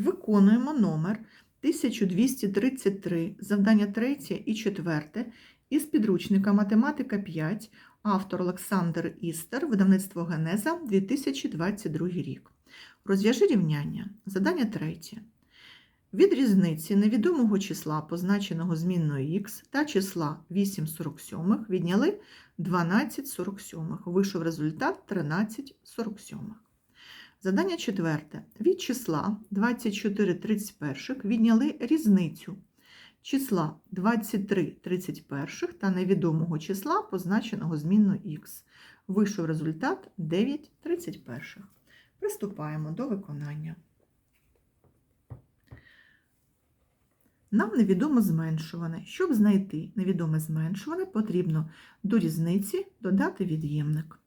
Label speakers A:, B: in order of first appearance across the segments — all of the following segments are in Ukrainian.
A: Виконуємо номер 1233, завдання 3 і 4 із підручника Математика 5, автор Олександр Істер, видавництво Генеза, 2022 рік. Розв'яжи рівняння. Задання 3. Від різниці невідомого числа, позначеного змінною х, та числа 8,47 відняли 12,47. Вийшов результат 13,47. Задання четверте. Від числа 24 31 відняли різницю числа 23 31 та невідомого числа, позначеного змінною х. Вийшов результат 9 31. Приступаємо до виконання. Нам невідомо зменшуване. Щоб знайти невідоме зменшуване, потрібно до різниці додати від'ємник.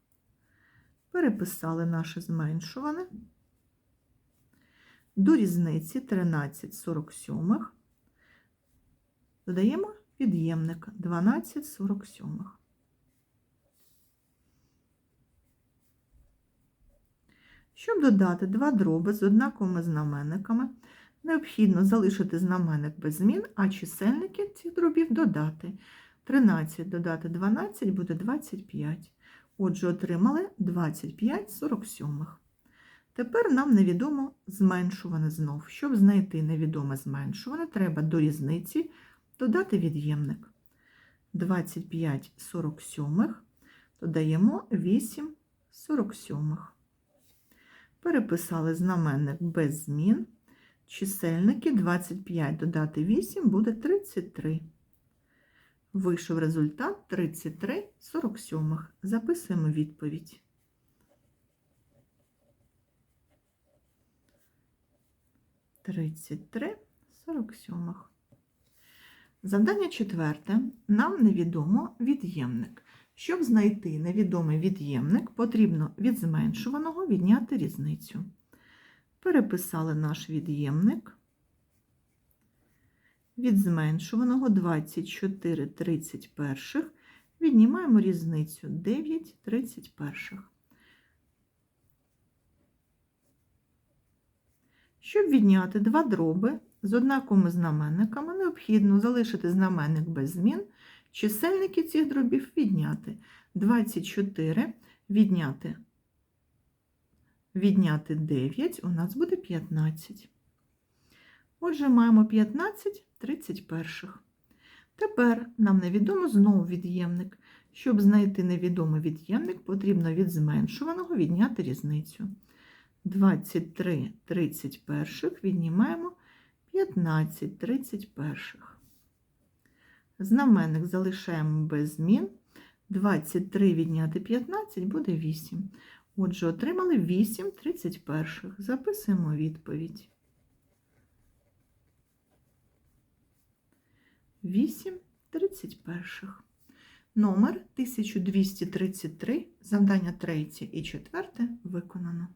A: Переписали наше зменшуване. До різниці 13 47. Додаємо від'ємник 12 47. Щоб додати два дроби з однаковими знаменниками, необхідно залишити знаменник без змін, а чисельники цих дробів додати. 13 додати 12 буде 25. Отже, отримали 25 47. Тепер нам невідомо зменшуване знов. Щоб знайти невідоме зменшуване, треба до різниці додати від'ємник. 25 47 додаємо 8 47. Переписали знаменник без змін. Чисельники 25 додати 8 буде 33. Вийшов результат 33 47. Записуємо відповідь. Тридцять три сорок сьомих. Завдання четверте. Нам невідомо від'ємник. Щоб знайти невідомий від'ємник, потрібно від зменшуваного відняти різницю. Переписали наш від'ємник. Від зменшуваного 24 31 віднімаємо різницю 9 31. Щоб відняти два дроби з однаковими знаменниками, необхідно залишити знаменник без змін, чисельники цих дробів відняти. 24 відняти, відняти 9 у нас буде 15. Отже, маємо 15 31. Тепер нам невідомо знову від'ємник. Щоб знайти невідомий від'ємник, потрібно від зменшуваного відняти різницю. 23 31 віднімаємо 15 31. Знаменник залишаємо без змін. 23 відняти 15 буде 8. Отже, отримали 8 31. Записуємо відповідь. 8 31. Номер 1233, завдання 3 і 4 виконано.